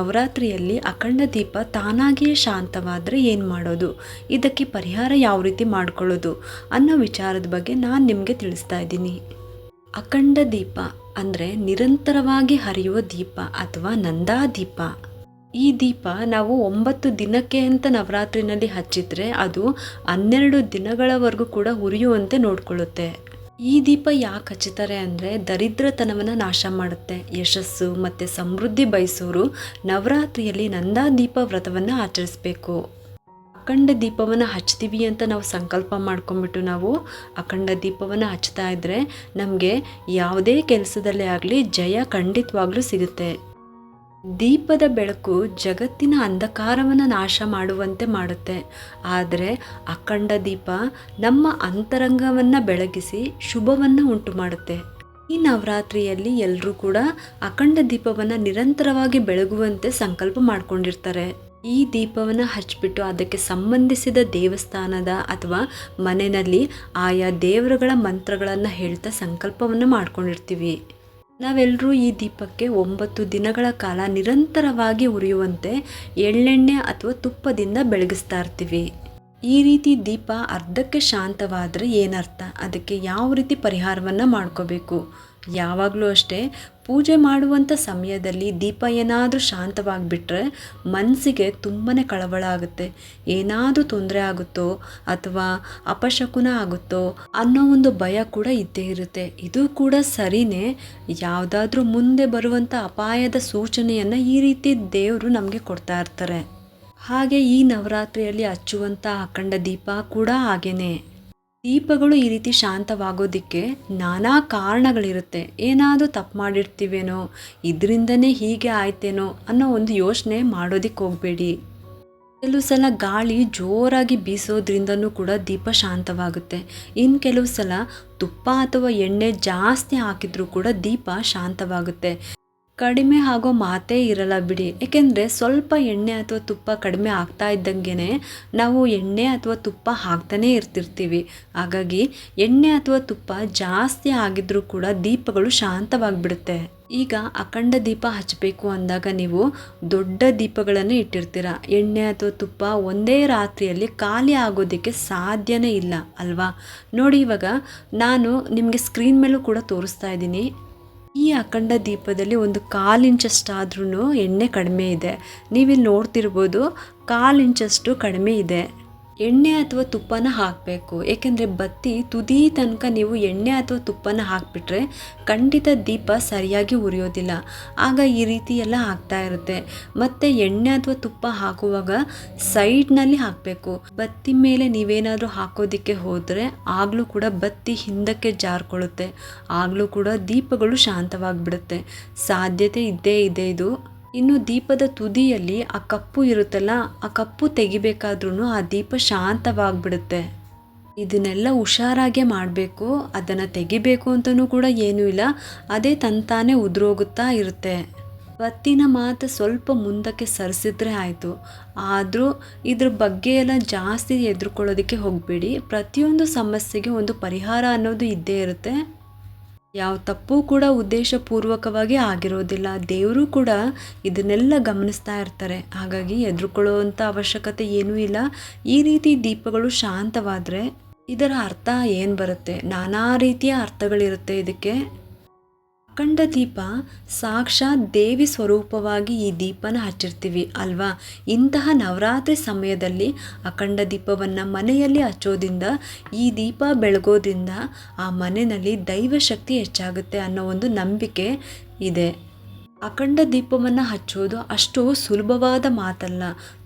ನವರಾತ್ರಿಯಲ್ಲಿ ಅಖಂಡ ದೀಪ ತಾನಾಗಿಯೇ ಶಾಂತವಾದರೆ ಏನು ಮಾಡೋದು? ಇದಕ್ಕೆ ಪರಿಹಾರ ಯಾವ ರೀತಿ ಮಾಡ್ಕೊಳ್ಳೋದು? ಅನ್ನೋ ವಿಚಾರದ ಬಗ್ಗೆ ನಾನು ನಿಮಗೆ ತಿಳಿಸ್ತಾ ಇದ್ದೀನಿ. ಅಖಂಡ ದೀಪ ಅಂದರೆ ನಿರಂತರವಾಗಿ ಹರಿಯುವ ದೀಪ ಅಥವಾ ನಂದಾ ದೀಪ. ಈ ದೀಪ ನಾವು ಒಂಬತ್ತು ದಿನಕ್ಕೆ ಅಂತ ನವರಾತ್ರಿನಲ್ಲಿ ಹಚ್ಚಿದ್ರೆ ಅದು ಹನ್ನೆರಡು ದಿನಗಳವರೆಗೂ ಕೂಡ ಉರಿಯುವಂತೆ ನೋಡ್ಕೊಳ್ಳುತ್ತೆ. ಈ ದೀಪ ಯಾಕೆ ಹಚ್ಚುತ್ತಾರೆ ಅಂದರೆ ದರಿದ್ರತನವನ್ನು ನಾಶ ಮಾಡುತ್ತೆ. ಯಶಸ್ಸು ಮತ್ತು ಸಮೃದ್ಧಿ ಬಯಸೋರು ನವರಾತ್ರಿಯಲ್ಲಿ ನಂದಾ ದೀಪ ವ್ರತವನ್ನು ಆಚರಿಸಬೇಕು. ಅಖಂಡ ದೀಪವನ್ನು ಹಚ್ತೀವಿ ಅಂತ ನಾವು ಸಂಕಲ್ಪ ಮಾಡ್ಕೊಂಬಿಟ್ಟು ನಾವು ಅಖಂಡ ದೀಪವನ್ನು ಹಚ್ತಾ ಇದ್ದರೆ ನಮಗೆ ಯಾವುದೇ ಕೆಲಸದಲ್ಲೇ ಆಗಲಿ ಜಯ ಖಂಡಿತವಾಗ್ಲೂ ಸಿಗುತ್ತೆ. ದೀಪದ ಬೆಳಕು ಜಗತ್ತಿನ ಅಂಧಕಾರವನ್ನು ನಾಶ ಮಾಡುವಂತೆ ಮಾಡುತ್ತೆ. ಆದರೆ ಅಖಂಡ ದೀಪ ನಮ್ಮ ಅಂತರಂಗವನ್ನು ಬೆಳಗಿಸಿ ಶುಭವನ್ನು ಉಂಟು ಮಾಡುತ್ತೆ. ಈ ನವರಾತ್ರಿಯಲ್ಲಿ ಎಲ್ಲರೂ ಕೂಡ ಅಖಂಡ ದೀಪವನ್ನು ನಿರಂತರವಾಗಿ ಬೆಳಗುವಂತೆ ಸಂಕಲ್ಪ ಮಾಡಿಕೊಂಡಿರ್ತಾರೆ. ಈ ದೀಪವನ್ನು ಹಚ್ಚಿಬಿಟ್ಟು ಅದಕ್ಕೆ ಸಂಬಂಧಿಸಿದ ದೇವಸ್ಥಾನದ ಅಥವಾ ಮನೆಯಲ್ಲಿ ಆಯಾ ದೇವರುಗಳ ಮಂತ್ರಗಳನ್ನು ಹೇಳ್ತಾ ಸಂಕಲ್ಪವನ್ನು ಮಾಡ್ಕೊಂಡಿರ್ತೀವಿ. ನಾವೆಲ್ಲರೂ ಈ ದೀಪಕ್ಕೆ ಒಂಬತ್ತು ದಿನಗಳ ಕಾಲ ನಿರಂತರವಾಗಿ ಉರಿಯುವಂತೆ ಎಳ್ಳೆಣ್ಣೆ ಅಥವಾ ತುಪ್ಪದಿಂದ ಬೆಳಗಿಸ್ತಾ ಇರ್ತೀವಿ. ಈ ರೀತಿ ದೀಪ ಅರ್ಧಕ್ಕೆ ಶಾಂತವಾದರೆ ಏನರ್ಥ? ಅದಕ್ಕೆ ಯಾವ ರೀತಿ ಪರಿಹಾರವನ್ನು ಮಾಡ್ಕೋಬೇಕು? ಯಾವಾಗಲೂ ಅಷ್ಟೇ ಪೂಜೆ ಮಾಡುವಂಥ ಸಮಯದಲ್ಲಿ ದೀಪ ಏನಾದರೂ ಶಾಂತವಾಗಿಬಿಟ್ರೆ ಮನಸ್ಸಿಗೆ ತುಂಬಾ ಕಳವಳ ಆಗುತ್ತೆ. ಏನಾದರೂ ತೊಂದರೆ ಆಗುತ್ತೋ ಅಥವಾ ಅಪಶಕುನ ಆಗುತ್ತೋ ಅನ್ನೋ ಒಂದು ಭಯ ಕೂಡ ಇದ್ದೇ ಇರುತ್ತೆ. ಇದು ಕೂಡ ಸರಿನೇ. ಯಾವುದಾದ್ರೂ ಮುಂದೆ ಬರುವಂಥ ಅಪಾಯದ ಸೂಚನೆಯನ್ನು ಈ ರೀತಿ ದೇವರು ನಮಗೆ ಕೊಡ್ತಾ ಇರ್ತಾರೆ. ಹಾಗೆ ಈ ನವರಾತ್ರಿಯಲ್ಲಿ ಹಚ್ಚುವಂಥ ಅಖಂಡ ದೀಪ ಕೂಡ ಹಾಗೇನೆ. ದೀಪಗಳು ಈ ರೀತಿ ಶಾಂತವಾಗೋದಕ್ಕೆ ನಾನಾ ಕಾರಣಗಳಿರುತ್ತೆ. ಏನಾದರೂ ತಪ್ಪು ಮಾಡಿರ್ತೀವೇನೋ, ಇದರಿಂದನೇ ಹೀಗೆ ಆಯ್ತೇನೋ ಅನ್ನೋ ಒಂದು ಯೋಚನೆ ಮಾಡೋದಕ್ಕೆ ಹೋಗಬೇಡಿ. ಕೆಲವು ಸಲ ಗಾಳಿ ಜೋರಾಗಿ ಬೀಸೋದ್ರಿಂದನೂ ಕೂಡ ದೀಪ ಶಾಂತವಾಗುತ್ತೆ. ಇನ್ನು ಕೆಲವು ಸಲ ತುಪ್ಪ ಅಥವಾ ಎಣ್ಣೆ ಜಾಸ್ತಿ ಹಾಕಿದ್ರೂ ಕೂಡ ದೀಪ ಶಾಂತವಾಗುತ್ತೆ. ಕಡಿಮೆ ಆಗೋ ಮಾತೇ ಇರಲ್ಲ ಬಿಡಿ. ಏಕೆಂದರೆ ಸ್ವಲ್ಪ ಎಣ್ಣೆ ಅಥವಾ ತುಪ್ಪ ಕಡಿಮೆ ಆಗ್ತಾ ಇದ್ದಂಗೆ ನಾವು ಎಣ್ಣೆ ಅಥವಾ ತುಪ್ಪ ಹಾಕ್ತಾನೇ ಇರ್ತಿರ್ತೀವಿ. ಹಾಗಾಗಿ ಎಣ್ಣೆ ಅಥವಾ ತುಪ್ಪ ಜಾಸ್ತಿ ಆಗಿದ್ರೂ ಕೂಡ ದೀಪಗಳು ಶಾಂತವಾಗಿಬಿಡುತ್ತೆ. ಈಗ ಅಖಂಡ ದೀಪ ಹಚ್ಚಬೇಕು ಅಂದಾಗ ನೀವು ದೊಡ್ಡ ದೀಪಗಳನ್ನು ಇಟ್ಟಿರ್ತೀರ. ಎಣ್ಣೆ ಅಥವಾ ತುಪ್ಪ ಒಂದೇ ರಾತ್ರಿಯಲ್ಲಿ ಖಾಲಿ ಆಗೋದಕ್ಕೆ ಸಾಧ್ಯನೇ ಇಲ್ಲ, ಅಲ್ವಾ? ನೋಡಿ ಇವಾಗ ನಾನು ನಿಮಗೆ ಸ್ಕ್ರೀನ್ ಮೇಲೂ ಕೂಡ ತೋರಿಸ್ತಾ ಇದ್ದೀನಿ. ಈ ಅಖಂಡ ದೀಪದಲ್ಲಿ ಒಂದು ಕಾಲು ಇಂಚಷ್ಟಾದ್ರೂ ಎಣ್ಣೆ ಕಡಿಮೆ ಇದೆ. ನೀವಿಲ್ಲಿ ನೋಡ್ತಿರ್ಬೋದು ಕಾಲು ಇಂಚಷ್ಟು ಕಡಿಮೆ ಇದೆ. ಎಣ್ಣೆ ಅಥವಾ ತುಪ್ಪನ ಹಾಕಬೇಕು. ಏಕೆಂದರೆ ಬತ್ತಿ ತುದಿ ತನಕ ನೀವು ಎಣ್ಣೆ ಅಥವಾ ತುಪ್ಪನ ಹಾಕಿಬಿಟ್ರೆ ಖಂಡಿತ ದೀಪ ಸರಿಯಾಗಿ ಉರಿಯೋದಿಲ್ಲ. ಆಗ ಈ ರೀತಿ ಎಲ್ಲ ಆಗ್ತಾ ಇರುತ್ತೆ. ಮತ್ತು ಎಣ್ಣೆ ಅಥವಾ ತುಪ್ಪ ಹಾಕುವಾಗ ಸೈಡ್ನಲ್ಲಿ ಹಾಕಬೇಕು. ಬತ್ತಿ ಮೇಲೆ ನೀವೇನಾದರೂ ಹಾಕೋದಕ್ಕೆ ಹೋದರೆ ಆಗಲೂ ಕೂಡ ಬತ್ತಿ ಹಿಂದಕ್ಕೆ ಜಾರ್ಕೊಳ್ಳುತ್ತೆ. ಆಗಲೂ ಕೂಡ ದೀಪಗಳು ಶಾಂತವಾಗಿಬಿಡುತ್ತೆ. ಸಾಧ್ಯತೆ ಇದ್ದೇ ಇದೆ ಇದು. ಇನ್ನು ದೀಪದ ತುದಿಯಲ್ಲಿ ಆ ಕಪ್ಪು ಇರುತ್ತಲ್ಲ, ಆ ಕಪ್ಪು ತೆಗಿಬೇಕಾದ್ರೂ ಆ ದೀಪ ಶಾಂತವಾಗಿಬಿಡುತ್ತೆ. ಇದನ್ನೆಲ್ಲ ಹುಷಾರಾಗೆ ಮಾಡಬೇಕು, ಅದನ್ನು ತೆಗಿಬೇಕು ಅಂತಲೂ ಕೂಡ ಏನೂ ಇಲ್ಲ, ಅದೇ ತಂತಾನೆ ಉದುರೋಗುತ್ತಾ ಇರುತ್ತೆ. ಬತ್ತಿನ ಮಾತು ಸ್ವಲ್ಪ ಮುಂದಕ್ಕೆ ಸರಿಸಿದ್ರೆ ಆಯಿತು. ಆದರೂ ಇದ್ರ ಬಗ್ಗೆ ಎಲ್ಲ ಜಾಸ್ತಿ ಎದುರ್ಕೊಳ್ಳೋದಕ್ಕೆ ಹೋಗಬೇಡಿ. ಪ್ರತಿಯೊಂದು ಸಮಸ್ಯೆಗೆ ಒಂದು ಪರಿಹಾರ ಅನ್ನೋದು ಇದ್ದೇ ಇರುತ್ತೆ. ಯಾವ ತಪ್ಪು ಕೂಡ ಉದ್ದೇಶಪೂರ್ವಕವಾಗಿ ಆಗಿರೋದಿಲ್ಲ. ದೇವರು ಕೂಡ ಇದನ್ನೆಲ್ಲ ಗಮನಿಸ್ತಾ ಇರ್ತಾರೆ. ಹಾಗಾಗಿ ಎದುರುಕೊಳ್ಳುವಂಥ ಅವಶ್ಯಕತೆ ಏನೂ ಇಲ್ಲ. ಈ ರೀತಿ ದೀಪಗಳು ಶಾಂತವಾದರೆ ಇದರ ಅರ್ಥ ಏನು ಬರುತ್ತೆ? ನಾನಾ ರೀತಿಯ ಅರ್ಥಗಳಿರುತ್ತೆ ಇದಕ್ಕೆ. ಅಖಂಡ ದೀಪ ಸಾಕ್ಷಾತ್ ದೇವಿ ಸ್ವರೂಪವಾಗಿ ಈ ದೀಪನ ಹಚ್ಚಿರ್ತೀವಿ ಅಲ್ವಾ? ಇಂತಹ ನವರಾತ್ರಿ ಸಮಯದಲ್ಲಿ ಅಖಂಡ ದೀಪವನ್ನು ಮನೆಯಲ್ಲಿ ಹಚ್ಚೋದ್ರಿಂದ, ಈ ದೀಪ ಬೆಳಗೋದ್ರಿಂದ ಆ ಮನೆಯಲ್ಲಿ ದೈವಶಕ್ತಿ ಹೆಚ್ಚಾಗುತ್ತೆ ಅನ್ನೋ ಒಂದು ನಂಬಿಕೆ ಇದೆ. ಅಖಂಡ ದೀಪವನ್ನು ಹಚ್ಚೋದು ಅಷ್ಟು ಸುಲಭವಾದ ಮಾತಲ್ಲ.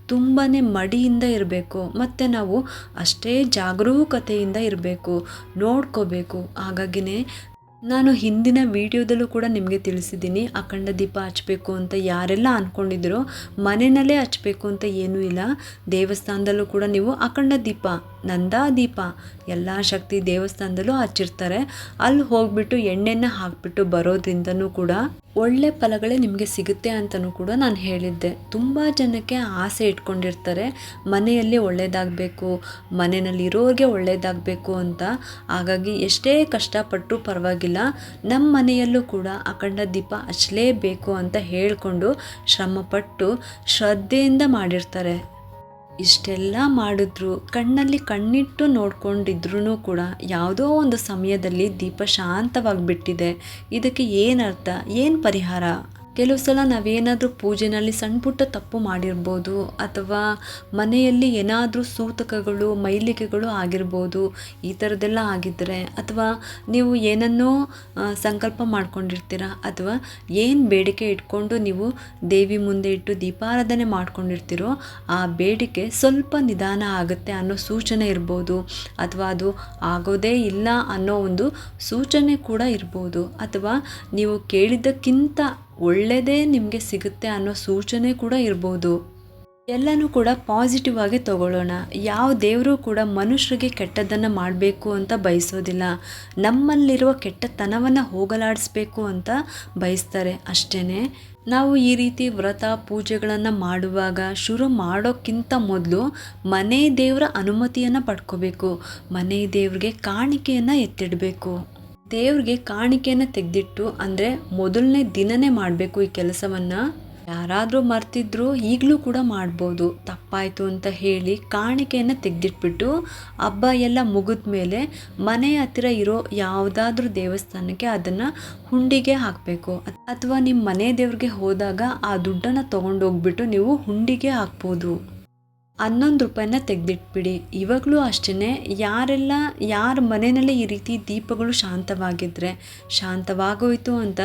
ತುಂಬಾ ಮಡಿಯಿಂದ ಇರಬೇಕು. ಮತ್ತು ನಾವು ಅಷ್ಟೇ ಜಾಗರೂಕತೆಯಿಂದ ಇರಬೇಕು. ನೋಡ್ಕೋಬೇಕು. ಹಾಗಾಗಿನೇ ನಾನು ಹಿಂದಿನ ವಿಡಿಯೋದಲ್ಲೂ ಕೂಡ ನಿಮಗೆ ತಿಳಿಸಿದ್ದೀನಿ, ಅಖಂಡ ದೀಪ ಹಚ್ಚಬೇಕು ಅಂತ ಯಾರೆಲ್ಲ ಅಂದ್ಕೊಂಡಿದ್ರು ಮನೆಯಲ್ಲೇ ಹಚ್ಚಬೇಕು ಅಂತ ಏನೂ ಇಲ್ಲ. ದೇವಸ್ಥಾನದಲ್ಲೂ ಕೂಡ ನೀವು ಅಖಂಡ ದೀಪ, ನಂದಾ ದೀಪ, ಎಲ್ಲ ಶಕ್ತಿ ದೇವಸ್ಥಾನದಲ್ಲೂ ಹಚ್ಚಿರ್ತಾರೆ. ಅಲ್ಲಿ ಹೋಗ್ಬಿಟ್ಟು ಎಣ್ಣೆನ ಹಾಕ್ಬಿಟ್ಟು ಬರೋದ್ರಿಂದನೂ ಕೂಡ ಒಳ್ಳೆ ಫಲಗಳೇ ನಿಮಗೆ ಸಿಗುತ್ತೆ ಅಂತಲೂ ಕೂಡ ನಾನು ಹೇಳಿದ್ದೆ. ತುಂಬ ಜನಕ್ಕೆ ಆಸೆ ಇಟ್ಕೊಂಡಿರ್ತಾರೆ, ಮನೆಯಲ್ಲಿ ಒಳ್ಳೆಯದಾಗಬೇಕು ಮನೆಯಲ್ಲಿರೋರಿಗೆ ಒಳ್ಳೆಯದಾಗಬೇಕು ಅಂತ. ಹಾಗಾಗಿ ಎಷ್ಟೇ ಕಷ್ಟಪಟ್ಟರೂ ಪರವಾಗಿಲ್ಲ ನಮ್ಮ ಮನೆಯಲ್ಲೂ ಕೂಡ ಅಖಂಡ ದೀಪ ಹಚ್ಚಲೇಬೇಕು ಅಂತ ಹೇಳಿಕೊಂಡು ಶ್ರಮಪಟ್ಟು ಶ್ರದ್ಧೆಯಿಂದ ಮಾಡಿರ್ತಾರೆ. ಇಷ್ಟೆಲ್ಲ ಮಾಡಿದ್ರು, ಕಣ್ಣಲ್ಲಿ ಕಣ್ಣಿಟ್ಟು ನೋಡ್ಕೊಂಡಿದ್ರೂ ಕೂಡ ಯಾವುದೋ ಒಂದು ಸಮಯದಲ್ಲಿ ದೀಪ ಶಾಂತವಾಗಿಬಿಟ್ಟಿದೆ. ಇದಕ್ಕೆ ಏನರ್ಥ ಏನು ಪರಿಹಾರ? ಕೆಲವು ಸಲ ನಾವೇನಾದರೂ ಪೂಜೆನಲ್ಲಿ ಸಣ್ಣ ಪುಟ್ಟ ತಪ್ಪು ಮಾಡಿರ್ಬೋದು ಅಥವಾ ಮನೆಯಲ್ಲಿ ಏನಾದರೂ ಸೂತಕಗಳು ಮೈಲಿಕೆಗಳು ಆಗಿರ್ಬೋದು, ಈ ಥರದ್ದೆಲ್ಲ ಆಗಿದ್ದರೆ ಅಥವಾ ನೀವು ಏನನ್ನೋ ಸಂಕಲ್ಪ ಮಾಡ್ಕೊಂಡಿರ್ತೀರ ಅಥವಾ ಏನು ಬೇಡಿಕೆ ಇಟ್ಕೊಂಡು ನೀವು ದೇವಿ ಮುಂದೆ ಇಟ್ಟು ದೀಪಾರಾಧನೆ ಮಾಡ್ಕೊಂಡಿರ್ತೀರೋ ಆ ಬೇಡಿಕೆ ಸ್ವಲ್ಪ ನಿಧಾನ ಆಗುತ್ತೆ ಅನ್ನೋ ಸೂಚನೆ ಇರ್ಬೋದು ಅಥವಾ ಅದು ಆಗೋದೇ ಇಲ್ಲ ಅನ್ನೋ ಒಂದು ಸೂಚನೆ ಕೂಡ ಇರ್ಬೋದು ಅಥವಾ ನೀವು ಕೇಳಿದ್ದಕ್ಕಿಂತ ಒಳ್ಳೆಯದೇ ನಿಮಗೆ ಸಿಗುತ್ತೆ ಅನ್ನೋ ಸೂಚನೆ ಕೂಡ ಇರ್ಬೋದು. ಎಲ್ಲನೂ ಕೂಡ ಪಾಸಿಟಿವ್ ಆಗಿ ತಗೊಳ್ಳೋಣ. ಯಾವ ದೇವರು ಕೂಡ ಮನುಷ್ಯರಿಗೆ ಕೆಟ್ಟದ್ದನ್ನು ಮಾಡಬೇಕು ಅಂತ ಬಯಸೋದಿಲ್ಲ. ನಮ್ಮಲ್ಲಿರುವ ಕೆಟ್ಟತನವನ್ನು ಹೋಗಲಾಡಿಸ್ಬೇಕು ಅಂತ ಬಯಸ್ತಾರೆ ಅಷ್ಟೇ ನಾವು ಈ ರೀತಿ ವ್ರತ, ಪೂಜೆಗಳನ್ನು ಮಾಡುವಾಗ ಶುರು ಮಾಡೋಕ್ಕಿಂತ ಮೊದಲು ಮನೆ ದೇವರ ಅನುಮತಿಯನ್ನು ಪಡ್ಕೋಬೇಕು. ಮನೆ ದೇವ್ರಿಗೆ ಕಾಣಿಕೆಯನ್ನು ಎತ್ತಿಡಬೇಕು. ದೇವ್ರಿಗೆ ಕಾಣಿಕೆಯನ್ನು ತೆಗೆದಿಟ್ಟು ಅಂದರೆ ಮೊದಲನೇ ದಿನನೇ ಮಾಡಬೇಕು ಈ ಕೆಲಸವನ್ನು. ಯಾರಾದರೂ ಮರ್ತಿದ್ರು ಈಗಲೂ ಕೂಡ ಮಾಡ್ಬೋದು. ತಪ್ಪಾಯಿತು ಅಂತ ಹೇಳಿ ಕಾಣಿಕೆಯನ್ನು ತೆಗೆದಿಟ್ಬಿಟ್ಟು ಹಬ್ಬ ಎಲ್ಲ ಮುಗಿದ ಮೇಲೆ ಮನೆ ಹತ್ತಿರ ಇರೋ ಯಾವುದಾದ್ರೂ ದೇವಸ್ಥಾನಕ್ಕೆ ಅದನ್ನು ಹುಂಡಿಗೆ ಹಾಕಬೇಕು. ಅಥವಾ ನಿಮ್ಮ ಮನೆ ದೇವ್ರಿಗೆ ಹೋದಾಗ ಆ ದುಡ್ಡನ್ನು ತೊಗೊಂಡೋಗ್ಬಿಟ್ಟು ನೀವು ಹುಂಡಿಗೆ ಹಾಕ್ಬೋದು. ಹನ್ನೊಂದು ರೂಪಾಯಿನ ತೆಗೆದಿಟ್ಬಿಡಿ. ಇವಾಗಲೂ ಅಷ್ಟೇ ಯಾರೆಲ್ಲ, ಯಾರ ಮನೆಯಲ್ಲಿ ಈ ರೀತಿ ದೀಪಗಳು ಶಾಂತವಾಗಿದ್ದರೆ ಶಾಂತವಾಗೋಯ್ತು ಅಂತ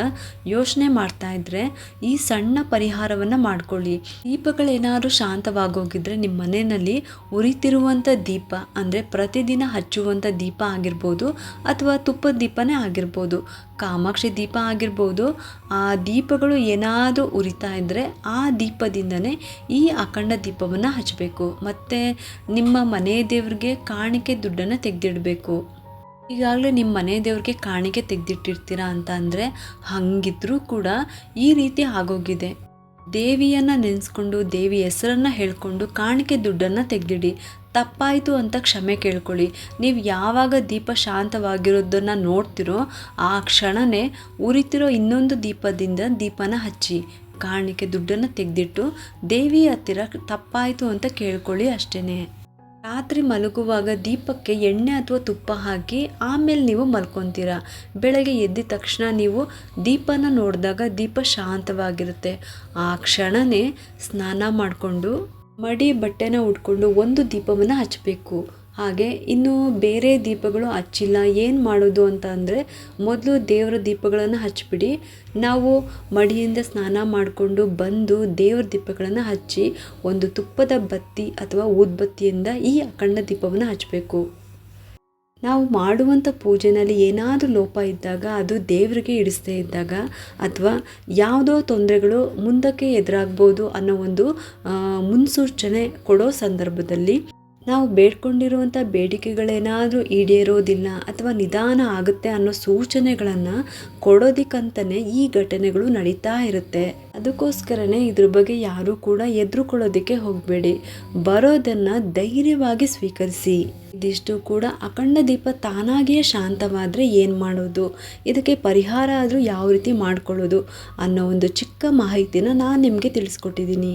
ಯೋಚನೆ ಮಾಡ್ತಾ ಇದ್ದರೆ ಈ ಸಣ್ಣ ಪರಿಹಾರವನ್ನು ಮಾಡ್ಕೊಳ್ಳಿ. ದೀಪಗಳೇನಾದರೂ ಶಾಂತವಾಗೋಗಿದ್ರೆ ನಿಮ್ಮ ಮನೆಯಲ್ಲಿ ಉರಿತಿರುವಂಥ ದೀಪ, ಅಂದರೆ ಪ್ರತಿದಿನ ಹಚ್ಚುವಂಥ ದೀಪ ಆಗಿರ್ಬೋದು ಅಥವಾ ತುಪ್ಪದ ದೀಪನೇ ಆಗಿರ್ಬೋದು, ಕಾಮಾಕ್ಷಿ ದೀಪ ಆಗಿರ್ಬೋದು, ಆ ದೀಪಗಳು ಏನಾದರೂ ಉರಿತಾ ಇದ್ದರೆ ಆ ದೀಪದಿಂದನೇ ಈ ಅಖಂಡ ದೀಪವನ್ನು ಹಚ್ಚಬೇಕು ಮತ್ತು ನಿಮ್ಮ ಮನೆ ದೇವ್ರಿಗೆ ಕಾಣಿಕೆ ದುಡ್ಡನ್ನು ತೆಗೆದಿಡಬೇಕು. ಈಗಾಗಲೇ ನಿಮ್ಮ ಮನೆ ದೇವ್ರಿಗೆ ಕಾಣಿಕೆ ತೆಗೆದಿಟ್ಟಿರ್ತೀರಾ ಅಂತ ಅಂದರೆ ಹಂಗಿದ್ರೂ ಕೂಡ ಈ ರೀತಿ ಆಗೋಗಿದೆ. ದೇವಿಯನ್ನು ನೆನೆಸ್ಕೊಂಡು, ದೇವಿ ಹೆಸರನ್ನು ಹೇಳ್ಕೊಂಡು ಕಾಣಿಕೆ ದುಡ್ಡನ್ನು ತೆಗೆದಿಡಿ. ತಪ್ಪಾಯಿತು ಅಂತ ಕ್ಷಮೆ ಕೇಳ್ಕೊಳ್ಳಿ. ನೀವು ಯಾವಾಗ ದೀಪ ಶಾಂತವಾಗಿರೋದನ್ನು ನೋಡ್ತಿರೋ ಆ ಕ್ಷಣನೇ ಉರಿತಿರೋ ಇನ್ನೊಂದು ದೀಪದಿಂದ ದೀಪನ ಹಚ್ಚಿ. ಕಾಣಿಕೆ ದುಡ್ಡನ್ನು ತೆಗೆದಿಟ್ಟು ದೇವಿ ಹತ್ತಿರ ತಪ್ಪಾಯಿತು ಅಂತ ಕೇಳ್ಕೊಳ್ಳಿ ಅಷ್ಟೇ ರಾತ್ರಿ ಮಲಗುವಾಗ ದೀಪಕ್ಕೆ ಎಣ್ಣೆ ಅಥವಾ ತುಪ್ಪ ಹಾಕಿ ಆಮೇಲೆ ನೀವು ಮಲ್ಕೊತೀರ? ಬೆಳಗ್ಗೆ ಎದ್ದ ತಕ್ಷಣ ನೀವು ದೀಪನ ನೋಡಿದಾಗ ದೀಪ ಶಾಂತವಾಗಿರುತ್ತೆ. ಆ ಕ್ಷಣನೇ ಸ್ನಾನ ಮಾಡಿಕೊಂಡು ಮಡಿ ಬಟ್ಟೆನ ಉಟ್ಕೊಂಡು ಒಂದು ದೀಪವನ್ನು ಹಚ್ಚಬೇಕು ಹಾಗೆ ಇನ್ನು ಬೇರೆ ದೀಪಗಳು ಹಚ್ಚಿಲ್ಲ. ಏನು ಮಾಡೋದು ಅಂತ ಅಂದರೆ ಮೊದಲು ದೇವರ ದೀಪಗಳನ್ನು ಹಚ್ಚಿಬಿಡಿ ನಾವು ಮಡಿಯಿಂದ ಸ್ನಾನ ಮಾಡಿಕೊಂಡು ಬಂದು ದೇವರ ದೀಪಗಳನ್ನು ಹಚ್ಚಿ ಒಂದು ತುಪ್ಪದ ಬತ್ತಿ ಅಥವಾ ಊದ್ಬತ್ತಿಯಿಂದ ಈ ಅಖಂಡ ದೀಪವನ್ನು ಹಚ್ಚಬೇಕು ನಾವು ಮಾಡುವಂಥ ಪೂಜೆನಲ್ಲಿ ಏನಾದರೂ ಲೋಪ ಇದ್ದಾಗ, ಅದು ದೇವರಿಗೆ ಇಡಿಸದೇ ಇದ್ದಾಗ ಅಥವಾ ಯಾವುದೋ ತೊಂದರೆಗಳು ಮುಂದಕ್ಕೆ ಎದುರಾಗ್ಬೋದು ಅನ್ನೋ ಒಂದು ಮುನ್ಸೂಚನೆ ಕೊಡೋ ಸಂದರ್ಭದಲ್ಲಿ ನಾವು ಬೇಡ್ಕೊಂಡಿರುವಂಥ ಬೇಡಿಕೆಗಳೇನಾದರೂ ಈಡೇರೋದಿಲ್ಲ ಅಥವಾ ನಿಧಾನ ಆಗುತ್ತೆ ಅನ್ನೋ ಸೂಚನೆಗಳನ್ನು ಕೊಡೋದಕ್ಕಂತಲೇ ಈ ಘಟನೆಗಳು ನಡೀತಾ ಇರುತ್ತೆ. ಅದಕ್ಕೋಸ್ಕರನೇ ಇದ್ರ ಬಗ್ಗೆ ಯಾರೂ ಕೂಡ ಎದುರುಕೊಳ್ಳೋದಕ್ಕೆ ಹೋಗಬೇಡಿ. ಬರೋದನ್ನು ಧೈರ್ಯವಾಗಿ ಸ್ವೀಕರಿಸಿ. ಇದಿಷ್ಟು ಕೂಡ ಅಖಂಡ ದೀಪ ತಾನಾಗಿಯೇ ಶಾಂತವಾದರೆ ಏನು ಮಾಡೋದು? ಇದಕ್ಕೆ ಪರಿಹಾರ ಆದರೂ ಯಾವ ರೀತಿ ಮಾಡ್ಕೊಳ್ಳೋದು ಅನ್ನೋ ಒಂದು ಚಿಕ್ಕ ಮಾಹಿತಿನ ನಾನು ನಿಮಗೆ ತಿಳಿಸ್ಕೊಟ್ಟಿದ್ದೀನಿ.